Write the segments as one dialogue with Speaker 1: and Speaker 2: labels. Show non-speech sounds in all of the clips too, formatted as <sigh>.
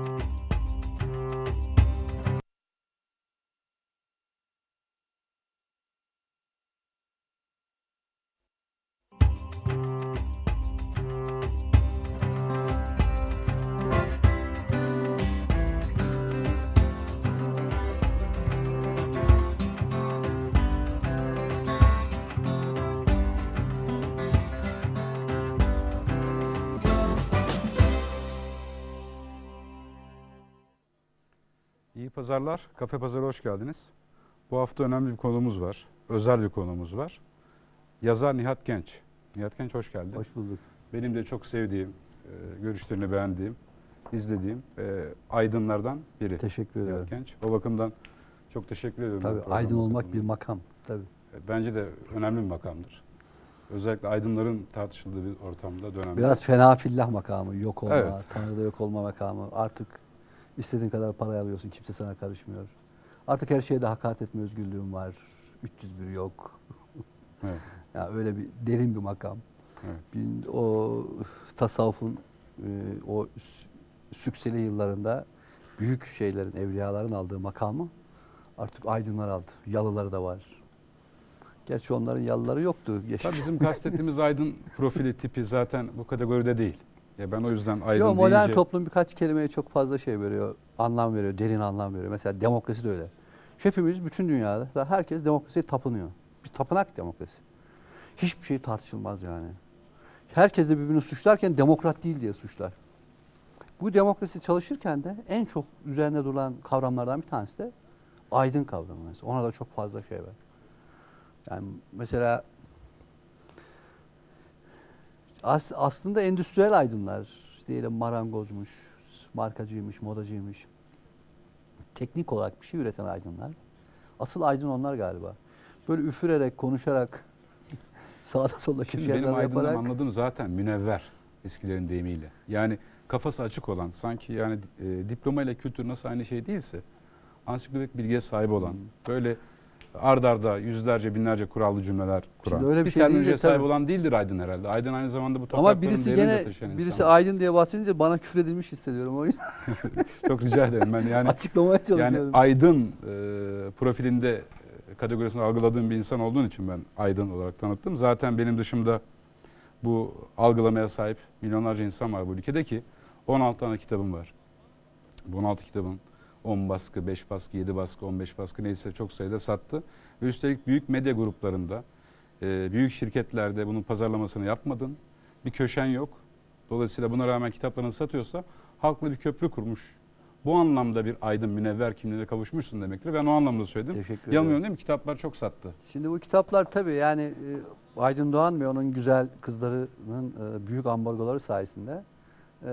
Speaker 1: İyi pazarlar. Kafe Pazarı hoş geldiniz. Bu hafta önemli bir konumuz var. Özel bir konumuz var. Yazar Nihat Genç. Nihat Genç hoş geldin.
Speaker 2: Hoş bulduk.
Speaker 1: Benim de çok sevdiğim, e, görüşlerini beğendiğim, izlediğim e, aydınlardan biri.
Speaker 2: Teşekkür
Speaker 1: Nihat
Speaker 2: ederim.
Speaker 1: Genç. O bakımdan çok teşekkür ediyorum.
Speaker 2: Tabii aydın olmak
Speaker 1: katıldığın
Speaker 2: bir makam. Tabii.
Speaker 1: E, Bence de önemli bir makamdır. Özellikle aydınların tartışıldığı bir ortamda, dönemde.
Speaker 2: Biraz fena fillah makamı, yok olma,
Speaker 1: Evet.
Speaker 2: Tanrı'da yok olma makamı. Artık istediğin kadar parayı alıyorsun, kimse sana karışmıyor. Artık her şeyde hakaret etme özgürlüğün var. 301 yok.
Speaker 1: Evet.
Speaker 2: Ya öyle bir derin bir makam.
Speaker 1: Evet.
Speaker 2: O tasavvufun e, o sü- sükseli yıllarında büyük şeylerin, evliyaların aldığı makamı artık aydınlar aldı. Yalıları da var. Gerçi onların yalıları yoktu.
Speaker 1: Tabii bizim kastettiğimiz aydın profili tipi zaten bu kategoride değil. Ya ben o yüzden aydın
Speaker 2: Yok modern
Speaker 1: deyince...
Speaker 2: toplum birkaç kelimeye çok fazla şey veriyor, anlam veriyor, derin anlam veriyor. Mesela demokrasi de öyle. Hepimiz bütün dünyada da herkes demokrasiye tapınıyor. Bir tapınak demokrasi. Hiçbir şey tartışılmaz yani. Herkes de birbirini suçlarken demokrat değil diye suçlar. Bu demokrasi çalışırken de en çok üzerinde durulan kavramlardan bir tanesi de aydın kavramı. Ona da çok fazla şey var. Yani mesela As, aslında endüstriyel aydınlar, diyelim marangozmuş, markacıymış, modacıymış. Teknik olarak bir şey üreten aydınlar. Asıl aydın onlar galiba. Böyle üfürerek, konuşarak, <laughs> sağda solda
Speaker 1: Şimdi benim
Speaker 2: yaparak.
Speaker 1: anladığım zaten münevver eskilerin deyimiyle. Yani kafası açık olan sanki yani e, diploma ile kültür nasıl aynı şey değilse ansiklopedik bilgiye sahip olan
Speaker 2: Hmm.
Speaker 1: böyle ard arda yüzlerce binlerce kurallı cümleler kuran
Speaker 2: Şimdi öyle bir
Speaker 1: bir
Speaker 2: şey
Speaker 1: terminolojiye sahip
Speaker 2: tabii.
Speaker 1: olan değildir aydın herhalde. Aydın aynı zamanda bu
Speaker 2: Ama
Speaker 1: toprakların
Speaker 2: birisi
Speaker 1: değerini de
Speaker 2: gene birisi
Speaker 1: insan.
Speaker 2: aydın diye bahsedince bana küfredilmiş hissediyorum o yüzden <laughs>
Speaker 1: Çok rica ederim ben yani <laughs>
Speaker 2: açıklamaya çalışıyorum.
Speaker 1: yani aydın e, profilinde e, kategorisinde algıladığım bir insan olduğun için ben aydın olarak tanıttım. Zaten benim dışımda bu algılamaya sahip milyonlarca insan var bu ülkede ki 16 tane kitabım var. Bu 16 kitabın 10 baskı, 5 baskı, 7 baskı, 15 baskı neyse çok sayıda sattı. Ve üstelik büyük medya gruplarında, e, büyük şirketlerde bunun pazarlamasını yapmadın. Bir köşen yok. Dolayısıyla buna rağmen kitaplarını satıyorsa halkla bir köprü kurmuş. Bu anlamda bir aydın münevver kimliğine kavuşmuşsun demektir. Ben o anlamda söyledim.
Speaker 2: Teşekkür ederim.
Speaker 1: Yanılmıyorum değil mi? Kitaplar çok sattı.
Speaker 2: Şimdi bu kitaplar tabii yani e, Aydın Doğan ve onun güzel kızlarının e, büyük ambargoları sayesinde e,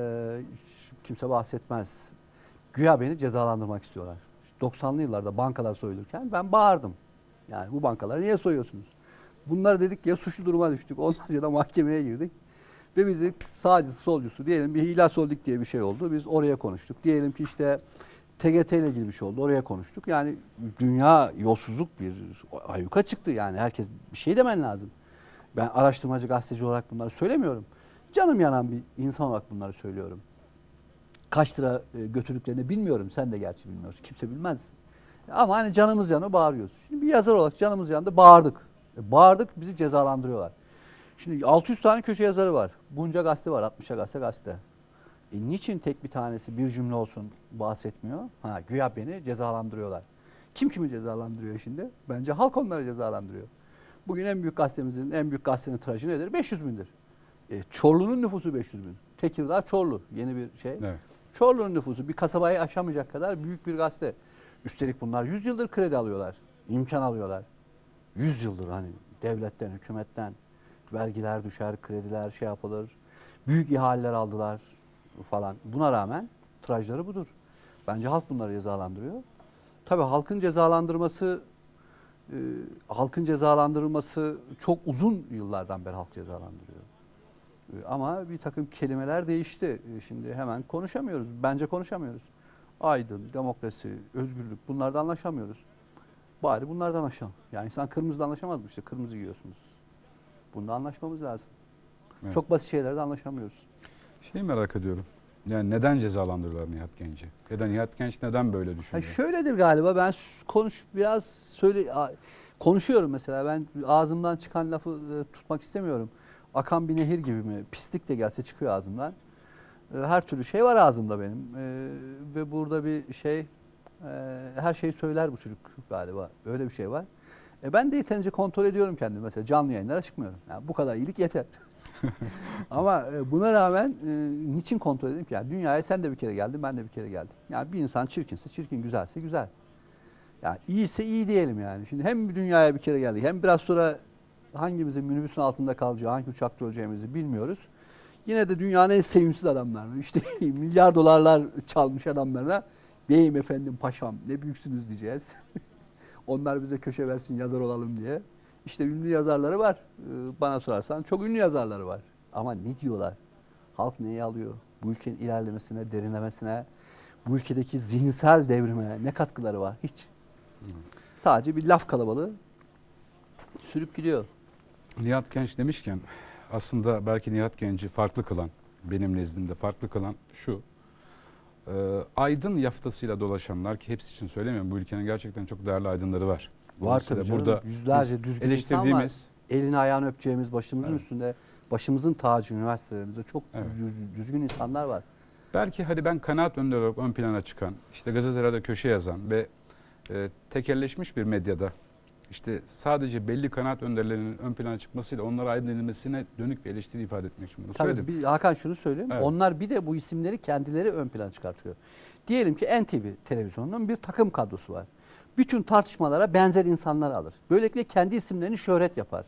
Speaker 2: kimse bahsetmez. Güya beni cezalandırmak istiyorlar. 90'lı yıllarda bankalar soyulurken ben bağırdım. Yani bu bankaları niye soyuyorsunuz? Bunlar dedik ya suçlu duruma düştük. Onlarca da mahkemeye girdik. Ve bizi sağcısı solcusu diyelim bir Hilas Holding diye bir şey oldu. Biz oraya konuştuk. Diyelim ki işte TGT ile şey oldu. Oraya konuştuk. Yani dünya yolsuzluk bir ayyuka çıktı. Yani herkes bir şey demen lazım. Ben araştırmacı gazeteci olarak bunları söylemiyorum. Canım yanan bir insan olarak bunları söylüyorum. Kaç lira e, götürdüklerini bilmiyorum. Sen de gerçi bilmiyorsun. Kimse bilmez. Ama hani canımız yanı bağırıyoruz. Şimdi bir yazar olarak canımız yanında bağırdık. E, bağırdık bizi cezalandırıyorlar. Şimdi 600 tane köşe yazarı var. Bunca gazete var. 60'a gazete gazete. E niçin tek bir tanesi bir cümle olsun bahsetmiyor? Ha güya beni cezalandırıyorlar. Kim kimi cezalandırıyor şimdi? Bence halk onları cezalandırıyor. Bugün en büyük gazetemizin, en büyük gazetenin tirajı nedir? 500 bindir. E, Çorlu'nun nüfusu 500 bin. Tekirdağ Çorlu yeni bir şey.
Speaker 1: Evet.
Speaker 2: Çorlu'nun nüfusu bir kasabayı aşamayacak kadar büyük bir gazete. Üstelik bunlar 100 yıldır kredi alıyorlar. imkan alıyorlar. 100 yıldır hani devletten, hükümetten vergiler düşer, krediler şey yapılır. Büyük ihaleler aldılar falan. Buna rağmen tirajları budur. Bence halk bunları cezalandırıyor. Tabii halkın cezalandırması e, halkın cezalandırılması çok uzun yıllardan beri halk cezalandırıyor. Ama bir takım kelimeler değişti. E, Şimdi hemen konuşamıyoruz. Bence konuşamıyoruz. Aydın, demokrasi, özgürlük bunlardan anlaşamıyoruz. Bari bunlardan anlaşalım. Yani insan kırmızıda anlaşamaz mı işte? Kırmızı giyiyorsunuz. Bunda anlaşmamız lazım.
Speaker 1: Evet.
Speaker 2: Çok basit şeylerde anlaşamıyoruz.
Speaker 1: Şeyi merak ediyorum. Yani neden cezalandırırlar Nihat Genç'i? Ya da Nihat Genç neden böyle düşünüyor?
Speaker 2: şöyledir galiba ben konuş biraz söyle konuşuyorum mesela ben ağzımdan çıkan lafı e, tutmak istemiyorum. Akan bir nehir gibi mi? Pislik de gelse çıkıyor ağzımdan. E, her türlü şey var ağzımda benim. E, ve burada bir şey e, her şeyi söyler bu çocuk galiba. Öyle bir şey var. E, ben de yeterince kontrol ediyorum kendimi. Mesela canlı yayınlara çıkmıyorum. Yani bu kadar iyilik yeter. <laughs> Ama e, buna rağmen e, niçin kontrol edeyim ki? Yani dünyaya sen de bir kere geldin, ben de bir kere geldim. Yani bir insan çirkinse çirkin, güzelse güzel. Yani iyiyse iyi diyelim yani. Şimdi hem dünyaya bir kere geldik, hem biraz sonra hangimizin minibüsün altında kalacağı, hangi uçakta öleceğimizi bilmiyoruz. Yine de dünyanın en sevimsiz adamlarını, işte <laughs> milyar dolarlar çalmış adamlarına beyim efendim paşam ne büyüksünüz diyeceğiz. <laughs> Onlar bize köşe versin yazar olalım diye. İşte ünlü yazarları var. Ee, Bana sorarsan çok ünlü yazarları var. Ama ne diyorlar? Halk neyi alıyor? Bu ülkenin ilerlemesine, derinlemesine, bu ülkedeki zihinsel devrime ne katkıları var? Hiç. Sadece bir laf kalabalığı sürüp gidiyor.
Speaker 1: Nihat Genç demişken aslında belki Nihat Genç'i farklı kılan, benim nezdimde farklı kılan şu. e, aydın yaftasıyla dolaşanlar ki hepsi için söylemiyorum bu ülkenin gerçekten çok değerli aydınları var.
Speaker 2: Var tabii canım.
Speaker 1: Burada
Speaker 2: Yüzlerce düzgün insan var.
Speaker 1: eleştirdiğimiz
Speaker 2: Elini ayağını öpeceğimiz, başımızın
Speaker 1: Evet.
Speaker 2: üstünde, başımızın tacı üniversitelerimizde çok
Speaker 1: Evet.
Speaker 2: düz- düzgün insanlar var.
Speaker 1: Belki hadi ben kanaat önderi olarak ön plana çıkan, işte gazetelerde köşe yazan ve e, tekelleşmiş bir medyada işte sadece belli kanaat önderlerinin ön plana çıkmasıyla onlara aydın edilmesine dönük bir eleştiri ifade etmek için bunu
Speaker 2: Tabii
Speaker 1: söyledim.
Speaker 2: bir, Hakan şunu söyleyeyim.
Speaker 1: Evet.
Speaker 2: Onlar bir de bu isimleri kendileri ön plana çıkartıyor. Diyelim ki NTV televizyonunun bir takım kadrosu var. Bütün tartışmalara benzer insanlar alır. Böylelikle kendi isimlerini şöhret yapar.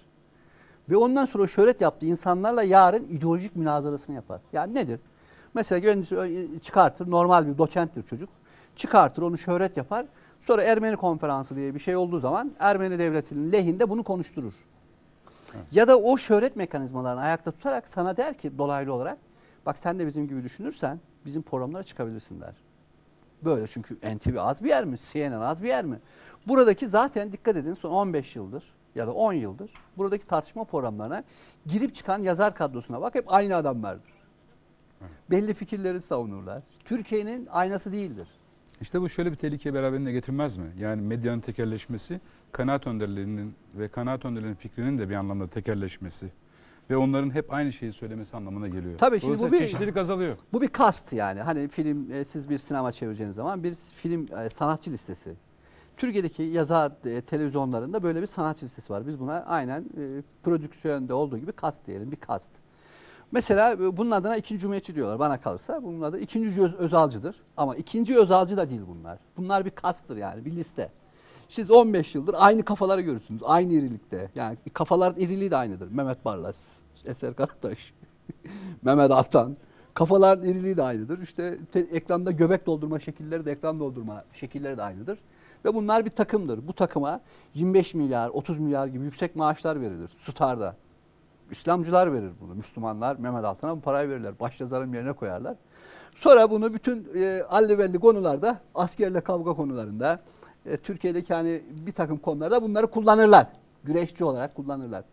Speaker 2: Ve ondan sonra o şöhret yaptığı insanlarla yarın ideolojik münazarasını yapar. Yani nedir? Mesela kendisi çıkartır, normal bir doçenttir çocuk. Çıkartır, onu şöhret yapar. Sonra Ermeni konferansı diye bir şey olduğu zaman Ermeni devletinin lehinde bunu konuşturur. Ya da o şöhret mekanizmalarını ayakta tutarak sana der ki dolaylı olarak bak sen de bizim gibi düşünürsen bizim programlara çıkabilirsin der. Böyle çünkü NTV az bir yer mi? CNN az bir yer mi? Buradaki zaten dikkat edin son 15 yıldır ya da 10 yıldır buradaki tartışma programlarına girip çıkan yazar kadrosuna bak hep aynı adamlardır. Belli fikirleri savunurlar. Türkiye'nin aynası değildir.
Speaker 1: İşte bu şöyle bir tehlike beraberinde getirmez mi? Yani medyanın tekerleşmesi, kanaat önderlerinin ve kanaat önderlerinin fikrinin de bir anlamda tekerleşmesi ve onların hep aynı şeyi söylemesi anlamına geliyor.
Speaker 2: Tabii şimdi bu bir-
Speaker 1: çeşitlilik azalıyor.
Speaker 2: Bu bir kast yani. Hani film e, siz bir sinema çevireceğiniz zaman bir film e, sanatçı listesi. Türkiye'deki yazar e, televizyonlarında böyle bir sanatçı listesi var. Biz buna aynen e, prodüksiyonda olduğu gibi kast diyelim bir kast. Mesela e, bunun adına ikinci cumhuriyetçi diyorlar bana kalırsa. Bunun adı ikinci öz, özalcıdır. Ama ikinci özalcı da değil bunlar. Bunlar bir kasttır yani bir liste. Siz 15 yıldır aynı kafaları görürsünüz. Aynı irilikte. Yani kafaların iriliği de aynıdır. Mehmet Barlas, Eser Karataş, <laughs> Mehmet Altan. Kafaların iriliği de aynıdır. İşte te- ekranda göbek doldurma şekilleri de ekran doldurma şekilleri de aynıdır. Ve bunlar bir takımdır. Bu takıma 25 milyar, 30 milyar gibi yüksek maaşlar verilir. Star'da. İslamcılar verir bunu. Müslümanlar Mehmet Altan'a bu parayı verirler. Başyazarın yerine koyarlar. Sonra bunu bütün e, alli belli konularda, askerle kavga konularında, e, Türkiye'deki hani bir takım konularda bunları kullanırlar. Güreşçi olarak kullanırlar.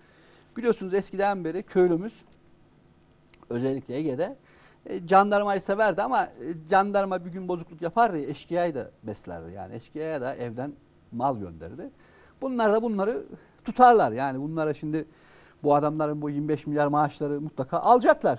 Speaker 2: Biliyorsunuz eskiden beri köylümüz özellikle Ege'de e, jandarmayı severdi ama e, jandarma bir gün bozukluk yapardı eşkıyayı da beslerdi. Yani eşkıyaya da evden mal gönderdi. Bunlar da bunları tutarlar. Yani bunlara şimdi bu adamların bu 25 milyar maaşları mutlaka alacaklar.